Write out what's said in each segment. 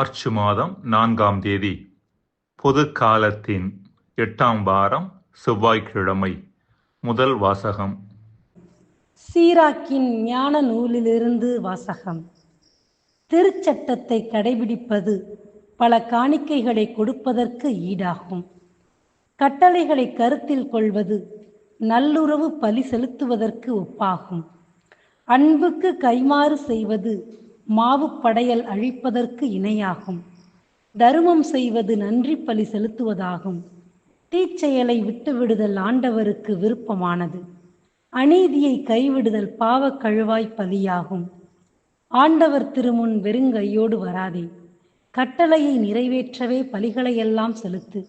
March மாதம் நான்காம் தேதி பொது காலத்தின் எட்டாம் வாரம் செவ்வாய்க்கிழமை முதல் வாசகம். சீராக்கின் ஞான நூலிலிருந்து வாசகம். திருச்சட்டத்தை கடைபிடிப்பது பல காணிக்கைகளை கொடுப்பதற்கு ஈடாகும். கட்டளைகளை கருத்தில் கொள்வது நல்லுறவு பலி செலுத்துவதற்கு ஒப்பாகும். அன்புக்கு கைமாறு செய்வது மாவு படையல் அழிப்பதற்கு இணையாகும். தருமம் செய்வது நன்றி பலி செலுத்துவதாகும். தீச்செயலை விட்டுவிடுதல் ஆண்டவருக்கு விருப்பமானது. அநீதியை கைவிடுதல் பாவக் கழுவாய் பலியாகும். ஆண்டவர் திருமுன் வெறுங்கையோடு வராதே. கட்டளையை நிறைவேற்றவே பலிகளையெல்லாம் செலுத்து.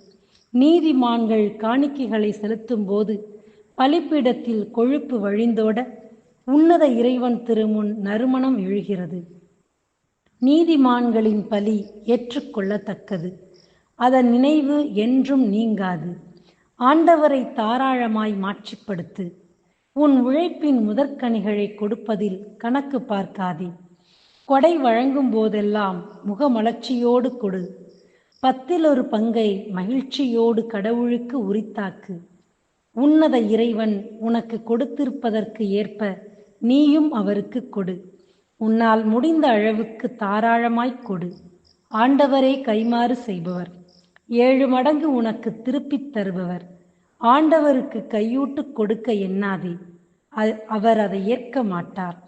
நீதிமான்கள் காணிக்கைகளை செலுத்தும் போது பலிப்பீடத்தில் கொழுப்பு வழிந்தோட உன்னத இறைவன் திருமுன் நறுமணம் எழுகிறது. நீதிமான்களின் பலி ஏற்றுக்கொள்ளத்தக்கது. அதன் நினைவு என்றும் நீங்காது. ஆண்டவரை தாராளமாய் மாட்சிப்படுத்து. உன் உழைப்பின் முதற்கனிகளை கொடுப்பதில் கணக்கு பார்க்காதே. கொடை வழங்கும் போதெல்லாம் முகமலர்ச்சியோடு கொடு. பத்தில் ஒரு பங்கை மகிழ்ச்சியோடு கடவுளுக்கு உரித்தாக்கு. உன்னத இறைவன் உனக்கு கொடுத்திருப்பதற்கு ஏற்ப நீயும் அவருக்கு கொடு. உன்னால் முடிந்த அளவுக்கு தாராளமாய்க் கொடு. ஆண்டவரே கைமாறு செய்பவர். ஏழு மடங்கு உனக்கு திருப்பித் தருபவர். ஆண்டவருக்கு கையூட்டு கொடுக்க எண்ணாதே. அ- அவர் அதை ஏற்க மாட்டார்.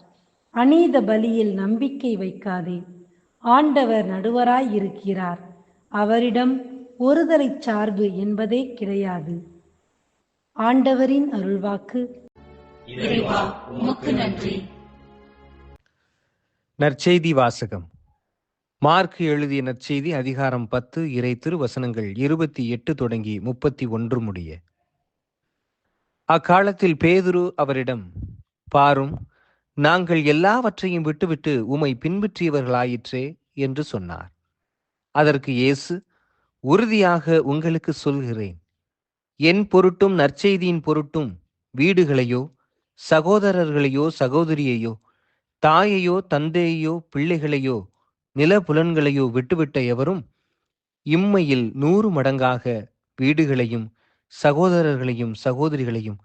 அநீத பலியில் நம்பிக்கை வைக்காதே. ஆண்டவர் நடுவராய் இருக்கிறார். அவரிடம் ஒருதலைச் சார்பு என்பதே கிடையாது. ஆண்டவரின் அருள்வாக்கு. இறைவா உமக்கு நன்றி. நற்செய்தி வாசகம். மார்க் எழுதிய நற்செய்தி அதிகாரம் பத்து இறை திருவசனங்கள் இருபத்தி எட்டு தொடங்கி முப்பத்தி ஒன்று முடிய. அக்காலத்தில் பேதுரு அவரிடம் பாரும் நாங்கள் எல்லாவற்றையும் விட்டுவிட்டு உமை பின்பற்றியவர்களாயிற்றே என்று சொன்னார். அதற்கு இயேசு உறுதியாக உங்களுக்கு சொல்கிறேன். என் பொருட்டும் நற்செய்தியின் பொருட்டும் வீடுகளையோ சகோதரர்களையோ சகோதரியையோ தாயையோ தந்தையையோ பிள்ளைகளையோ நிலபுலன்களையோ விட்டுவிட்ட எவரும் இம்மையில் நூறு மடங்காக வீடுகளையும் சகோதரர்களையும் சகோதரிகளையும்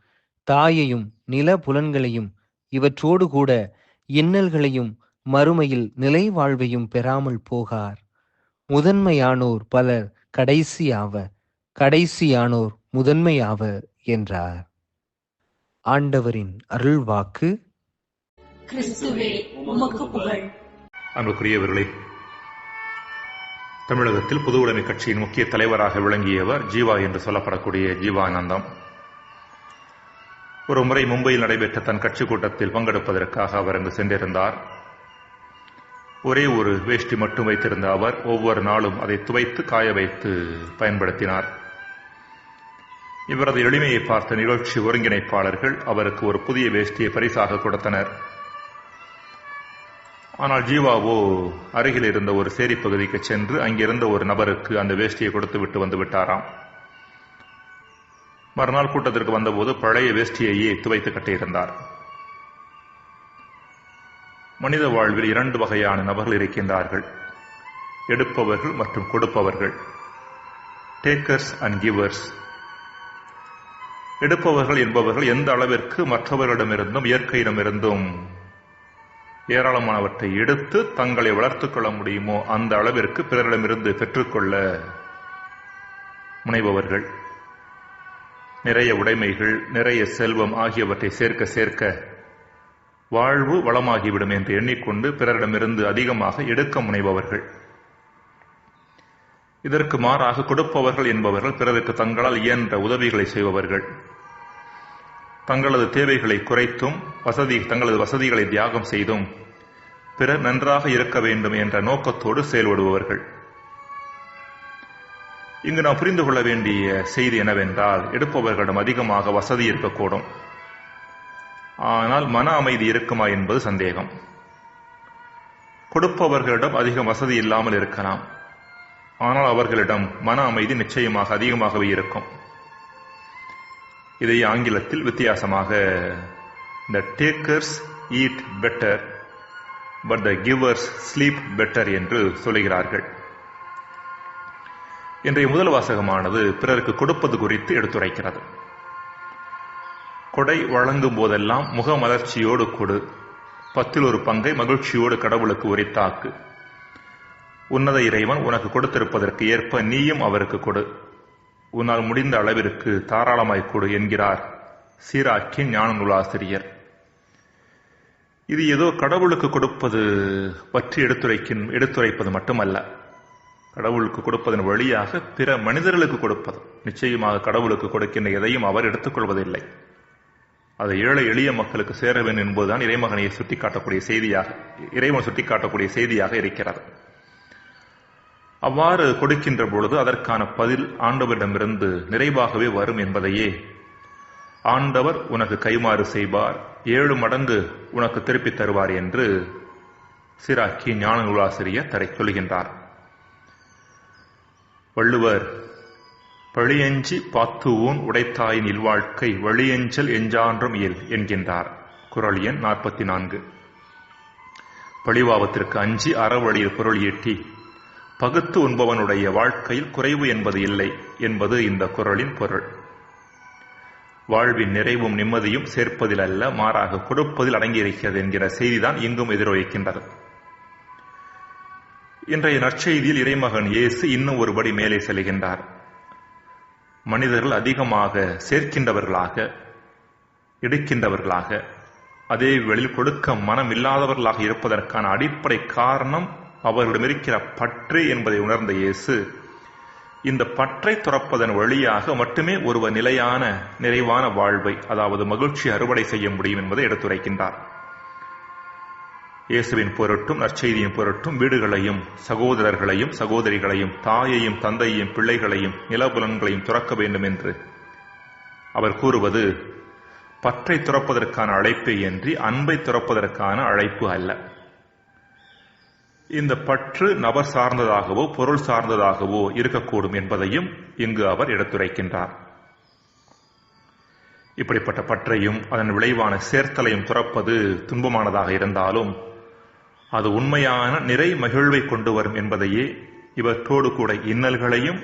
தாயையும் நில புலன்களையும் இவற்றோடு கூட இன்னல்களையும் மறுமையில் நிலை வாழ்வையும் பெறாமல் போகார். முதன்மையானோர் பலர் கடைசியாவ கடைசியானோர் முதன்மையாவ என்றார். ஆண்டவரின் அருள்வாக்கு கிறிஸ்துவே உமக்கு புகழ். அன்புக்குரியவர்களே தமிழகத்தில் பொது உடைமை கட்சியின் முக்கிய தலைவராக விளங்கியவர் ஜீவா என்று சொல்லப்படக்கூடிய ஜீவானந்தம். ஒரு முறை மும்பையில் நடைபெற்ற தன் கட்சி கூட்டத்தில் பங்கெடுப்பதற்காக அவர் அங்கு சென்றிருந்தார். ஒரே ஒரு வேஷ்டி மட்டும் வைத்திருந்த அவர் ஒவ்வொரு நாளும் அதை துவைத்து காய வைத்து பயன்படுத்தினார். இவரது எளிமையை பார்த்த நிகழ்ச்சி ஒருங்கிணைப்பாளர்கள் அவருக்கு ஒரு புதிய வேஷ்டியை பரிசாக கொடுத்தனர். ஆனால் ஜீவாவோ அருகில் இருந்த ஒரு சேரி பகுதிக்கு சென்று அங்கிருந்த ஒரு நபருக்கு அந்த வேஷ்டியை கொடுத்து விட்டு வந்து விட்டாராம். மறுநாள் கூட்டத்திற்கு வந்தபோது பழைய வேஷ்டியையே துவைத்து கட்டியிருந்தார். மனித வாழ்வில் இரண்டு வகையான நபர்கள் இருக்கின்றார்கள். எடுப்பவர்கள் மற்றும் கொடுப்பவர்கள். டேக்கர்ஸ் அண்ட் கிவர்ஸ் எடுப்பவர்கள் என்பவர்கள் எந்த அளவிற்கு மற்றவர்களிடமிருந்தும் இயற்கையிடமிருந்தும் ஏராளமானவற்றை எடுத்து தங்களை வளர்த்துக் கொள்ள முடியுமோ அந்த அளவிற்கு பிறரிடமிருந்து பெற்றுக்கொள்ள முனைபவர்கள். நிறைய உடைமைகள் நிறைய செல்வம் ஆகியவற்றை சேர்க்க சேர்க்க வாழ்வு வளமாகிவிடும் என்று எண்ணிக்கொண்டு பிறரிடமிருந்து அதிகமாக எடுக்க முனைபவர்கள். இதற்கு மாறாக கொடுப்பவர்கள் என்பவர்கள் பிறருக்கு தங்களால் இயன்ற உதவிகளை செய்பவர்கள். தங்களது தேவைகளை குறைத்தும் வசதி தங்களது வசதிகளை தியாகம் செய்தும் பிறர் நன்றாக இருக்க வேண்டும் என்ற நோக்கத்தோடு செயல்படுபவர்கள். இங்கு நாம் புரிந்து கொள்ள வேண்டிய செய்தி என்னவென்றால் எடுப்பவர்களிடம் அதிகமாக வசதி இருக்கக்கூடும். ஆனால் மன அமைதி இருக்குமா என்பது சந்தேகம். கொடுப்பவர்களிடம் அதிகம் வசதி இல்லாமல் இருக்கலாம். ஆனால் அவர்களிடம் மன அமைதி நிச்சயமாக அதிகமாகவே இருக்கும். இதை ஆங்கிலத்தில் வித்தியாசமாக the takers eat better but the givers sleep better என்று சொல்லுகிறார்கள். இன்றைய முதல் வாசகமானது பிறருக்கு கொடுப்பது குறித்து எடுத்துரைக்கிறது. கொடை வழங்கும் போதெல்லாம் முகமலர்ச்சியோடு கொடு. பத்தில் ஒரு பங்கை மகிழ்ச்சியோடு கடவுளுக்கு உரித்தாக்கு. உன்னத இறைவன் உனக்கு கொடுத்திருப்பதற்கு ஏற்ப நீயும் அவருக்கு கொடு. உன்னால் முடிந்த அளவிற்கு தாராளமாய் கொடு என்கிறார் சீராக்கின் ஞான நூலாசிரியர் இது ஏதோ கடவுளுக்கு கொடுப்பது பற்றி எடுத்துரைக்கின் எடுத்துரைப்பது மட்டுமல்ல. கடவுளுக்கு கொடுப்பதன் வழியாக பிற மனிதர்களுக்கு கொடுப்பது. நிச்சயமாக கடவுளுக்கு கொடுக்கின்ற எதையும் அவர் எடுத்துக்கொள்வதில்லை. அதை ஏழை எளிய மக்களுக்கு சேர வேண்டும் என்பதுதான் இறைமகனையை சுட்டிக்காட்டக்கூடிய செய்தியாக இறைவன் சுட்டிக்காட்டக்கூடிய செய்தியாக இருக்கிறது. அவ்வாறு கொடுக்கின்ற பொழுது அதற்கான பதில் ஆண்டவரிடமிருந்து நிறைவாகவே வரும் என்பதையே ஆண்டவர் உனக்கு கைமாறு செய்வார். ஏழு மடங்கு உனக்கு திருப்பித் தருவார் என்று சிராக்கி ஞான நூலாசிரியர் தரை சொல்கின்றார் வள்ளுவர் பழியஞ்சி பாத்துவோன் உடைத்தாயின் இல்வாழ்க்கை வழியஞ்சல் எஞ்சான்றும் இயல் என்கின்றார். குரல் எண் நாற்பத்தி நான்கு பழிவாவத்திற்கு அஞ்சி அறவழியில் பொருள் ஈட்டி பகுத்து உண்பவனுடைய வாழ்க்கையில் குறைவு என்பது இல்லை என்பது இந்த குரலின் பொருள். வாழ்வின் நிறைவும் நிம்மதியும் சேர்ப்பதில் அல்ல மாறாக கொடுப்பதில் அடங்கியிருக்கிறது என்கிற செய்திதான் இங்கும் எதிரொலிக்கின்றது. இன்றைய நற்செய்தியில் இறைமகன் இயேசு இன்னும் ஒருபடி மேலே செல்கின்றார். மனிதர்கள் அதிகமாக சேர்க்கின்றவர்களாக எடுக்கின்றவர்களாக அதே வேளையில் கொடுக்க மனம் இல்லாதவர்களாக இருப்பதற்கான அடிப்படை காரணம் அவர்களிடம் இருக்கிற பற்று என்பதை உணர்ந்த இயேசு இந்த பற்றை துறப்பதன் வழியாக மட்டுமே ஒருவர் நிலையான நிறைவான வாழ்வை அதாவது மகிழ்ச்சி அறுவடை செய்ய முடியும் என்பதை எடுத்துரைக்கின்றார். இயேசுவின் பொருட்டும் நற்செய்தியின் பொருட்டும் வீடுகளையும் சகோதரர்களையும் சகோதரிகளையும் தாயையும் தந்தையையும் பிள்ளைகளையும் நிலபுலன்களையும் துறக்க வேண்டும் என்று அவர் கூறுவது பற்றை துறப்பதற்கான அழைப்பே என்று அன்பை துறப்பதற்கான அழைப்பு அல்ல. இந்த பற்று நபர் சார்ந்ததாகவோ பொருள் சார்ந்ததாகவோ இருக்கக்கூடும் என்பதையும் இங்கு அவர் எடுத்துரைக்கின்றார். இப்படிப்பட்ட பற்றையும் அதன் விளைவான சேர்த்தலையும் துறப்பது துன்பமானதாக இருந்தாலும் அது உண்மையான நிறை மகிழ்வை கொண்டு வரும் என்பதையே இவற்றோடு கூட இன்னல்களையும்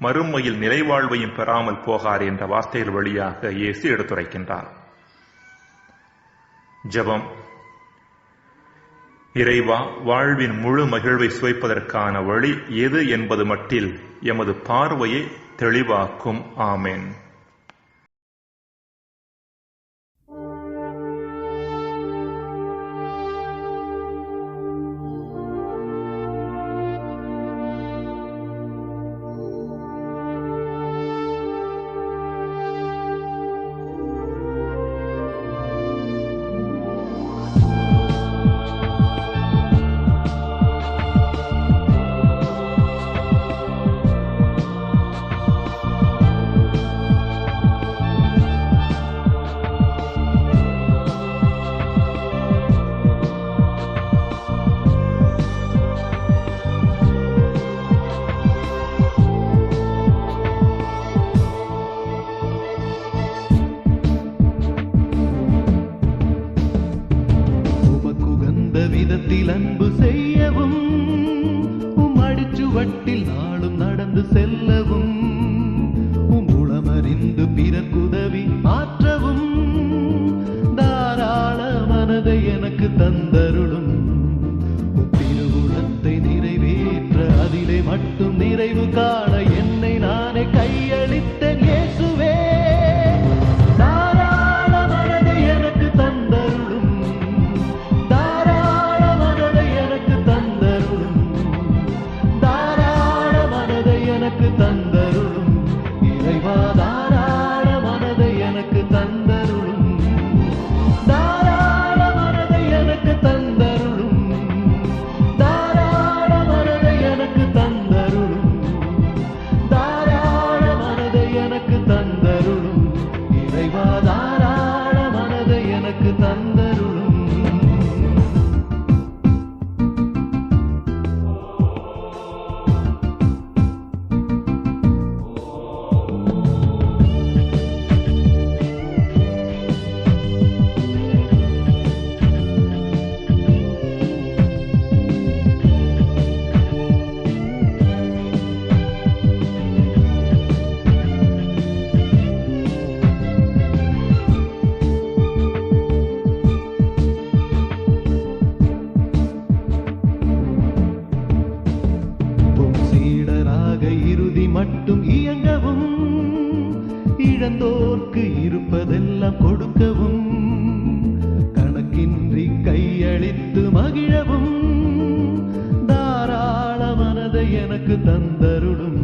மறுமையில் நிறைவாழ்வையும் பெறாமல் போகார் என்ற வார்த்தைகள் வழியாக இயேசு எடுத்துரைக்கின்றார். ஜெபம் இறைவா வாழ்வின் முழு மகிழ்வை சுவைப்பதற்கான வழி எது என்பது மட்டில் எமது பார்வையை தெளிவாக்கும். ஆமேன். எனக்கு எனக்கு தந்த இழந்தோர்க்கு இருப்பதெல்லாம் கொடுக்கவும் கணக்கின்றி கையளித்து மகிழவும். தாராள மனதை எனக்கு தந்தருளும்